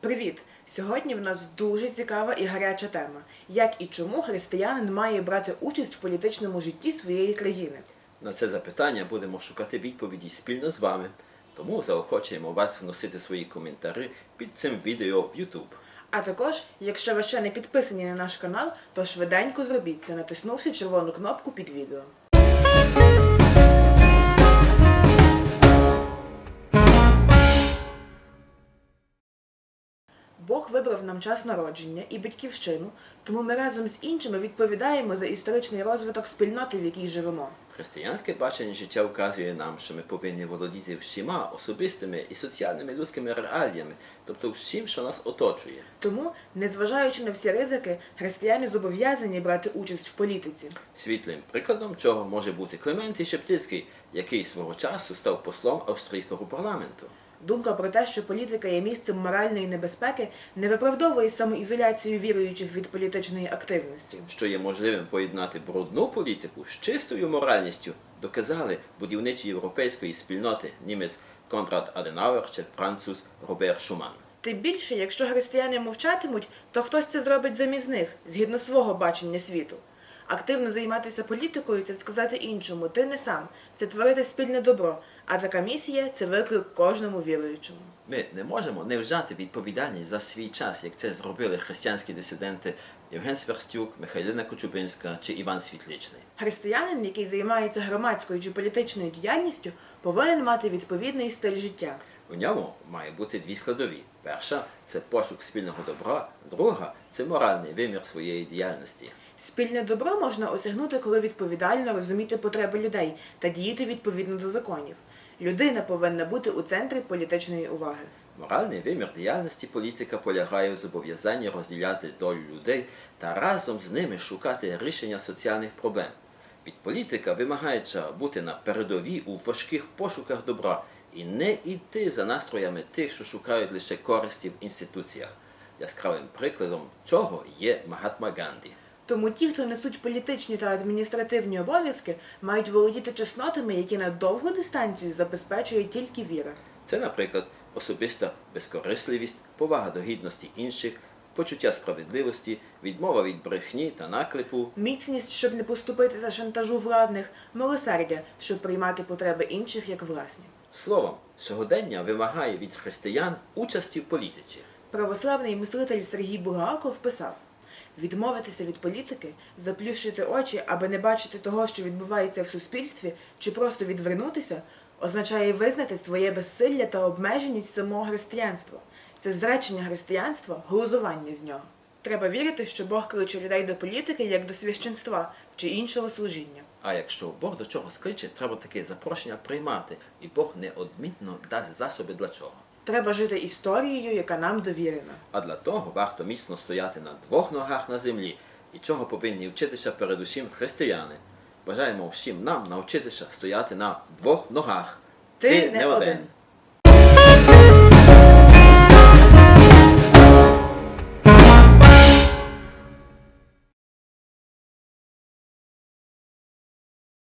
Привіт! Сьогодні в нас дуже цікава і гаряча тема. Як і чому християнин має брати участь в політичному житті своєї країни? На це запитання будемо шукати відповіді спільно з вами. Тому заохочуємо вас вносити свої коментарі під цим відео в YouTube. А також, якщо ви ще не підписані на наш канал, то швиденько зробіть це, натиснувши червону кнопку під відео. Бог вибрав нам час народження і батьківщину, тому ми разом з іншими відповідаємо за історичний розвиток спільноти, в якій живемо. Християнське бачення життя вказує нам, що ми повинні володіти всіма особистими і соціальними людськими реаліями, тобто всім, що нас оточує. Тому, незважаючи на всі ризики, християни зобов'язані брати участь в політиці. Світлим прикладом чого може бути Клементій Шептицький, який свого часу став послом австрійського парламенту. Думка про те, що політика є місцем моральної небезпеки, не виправдовує самоізоляцію віруючих від політичної активності. Що є можливим поєднати брудну політику з чистою моральністю, доказали будівничі європейської спільноти німець Конрад Аденауер чи француз Робер Шуман. Тим більше, якщо християни мовчатимуть, то хтось це зробить замість них, згідно свого бачення світу. Активно займатися політикою це сказати іншому, ти не сам, це творити спільне добро, а така місія це виклик кожному віруючому. Ми не можемо не вжати відповідальність за свій час, як це зробили християнські дисиденти Євген Сверстюк, Михайлина Кочубинська чи Іван Світличний. Християнин, який займається громадською чи політичною діяльністю, повинен мати відповідний стиль життя. У ньому має бути дві складові. Перша це пошук спільного добра, друга це моральний вимір своєї діяльності. Спільне добро можна осягнути, коли відповідально розуміти потреби людей та діяти відповідно до законів. Людина повинна бути у центрі політичної уваги. Моральний вимір діяльності політика полягає в зобов'язанні розділяти долю людей та разом з ними шукати рішення соціальних проблем. Від політика вимагається бути на передовій у важких пошуках добра і не йти за настроями тих, що шукають лише користі в інституціях. Яскравим прикладом чого є Магатма Ганді. Тому ті, хто несуть політичні та адміністративні обов'язки, мають володіти чеснотами, які на довгу дистанцію забезпечує тільки віра. Це, наприклад, особиста безкорисливість, повага до гідності інших, почуття справедливості, відмова від брехні та наклепу, Міцність, щоб не поступити за шантажу владних, милосердя, щоб приймати потреби інших як власні. Словом, сьогодення вимагає від християн участі в політиці. Православний мислитель Сергій Бугааков писав відмовитися від політики, заплющити очі, аби не бачити того, що відбувається в суспільстві, чи просто відвернутися, означає визнати своє безсилля та обмеженість самого християнства. Це зречення християнства, глузування з нього. Треба вірити, що Бог кличе людей до політики як до священства чи іншого служіння. А якщо Бог до чогось кличе, треба таке запрошення приймати, і Бог неодмінно дасть засоби для чого. Треба жити історією, яка нам довірена. А для того варто міцно стояти на двох ногах на землі, і чого повинні вчитися передусім християни. Бажаємо всім нам навчитися стояти на двох ногах. Ти не один.